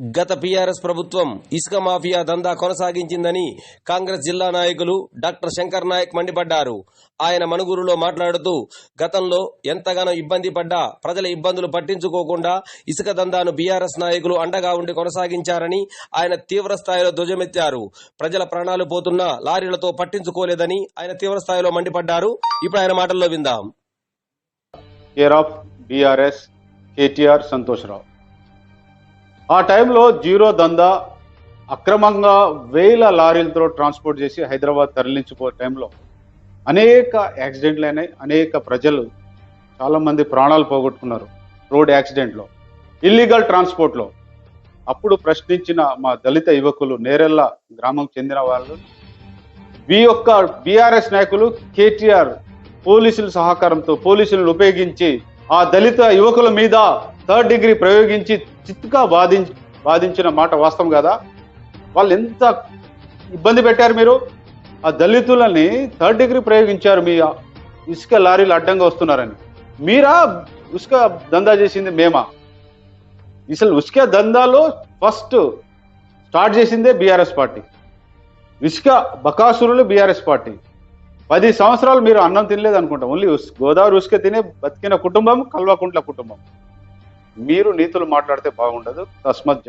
గత పీఆర్ఎస్ ప్రభుత్వం ఇసుక మాఫియా దందా కొనసాగించిందని కాంగ్రెస్ జిల్లా నాయకులు డాక్టర్ శంకర్ నాయక్ మండిపడ్డారు. ఆయన మనుగురులో మాట్లాడుతూ గతంలో ఎంతగానో ఇబ్బంది పడ్డా ప్రజల ఇబ్బందులు పట్టించుకోకుండా ఇసుక దందాను బీఆర్ఎస్ నాయకులు అండగా ఉండి కొనసాగించారని ఆయన తీవ్ర స్థాయిలో ధ్వజమెత్తారు. ప్రజల ప్రాణాలు పోతున్నా లారీలతో పట్టించుకోలేదని ఆయన తీవ్ర స్థాయిలో మండిపడ్డారు. ఇప్పుడు ఆయన మాటల్లో విందాం. Care of BRS KTR Santoshrao ఆ టైంలో జీరో దందా అక్రమంగా వేల లారీలతో ట్రాన్స్పోర్ట్ చేసి హైదరాబాద్ తరలించిపో టైంలో అనేక యాక్సిడెంట్లు అయినాయి. అనేక ప్రజలు చాలామంది ప్రాణాలు పోగొట్టుకున్నారు రోడ్ యాక్సిడెంట్లో ఇల్లీగల్ ట్రాన్స్పోర్ట్లో. అప్పుడు ప్రశ్నించిన మా దళిత యువకులు నేరెళ్ళ గ్రామం చెందిన వాళ్ళు మీ యొక్క బీఆర్ఎస్ నాయకులు కేటీఆర్ పోలీసుల సహకారంతో పోలీసులను ఉపయోగించి ఆ దళిత యువకుల మీద థర్డ్ డిగ్రీ ప్రయోగించి చిత్తుగా వాదించి వాదించిన మాట వాస్తవం కదా? వాళ్ళు ఎంత ఇబ్బంది పెట్టారు మీరు? ఆ దళితులని థర్డ్ డిగ్రీ ప్రయోగించారు మీ ఇసుక లారీలు అడ్డంగా వస్తున్నారని. మీరా ఇసుక దందా చేసింది మేమా? అసలు ఇసుక దందాలో ఫస్ట్ స్టార్ట్ చేసిందే బీఆర్ఎస్ పార్టీ. ఇసుక బకాసురులు బీఆర్ఎస్ పార్టీ. పది సంవత్సరాలు మీరు అన్నం తినలేదు అనుకుంటా ఓన్లీ గోదావరి ఉసుక తినే బతికిన కుటుంబం కల్వకుంట్ల కుటుంబం. మీరు నీతులు మాట్లాడితే బాగుండదు. తస్మత్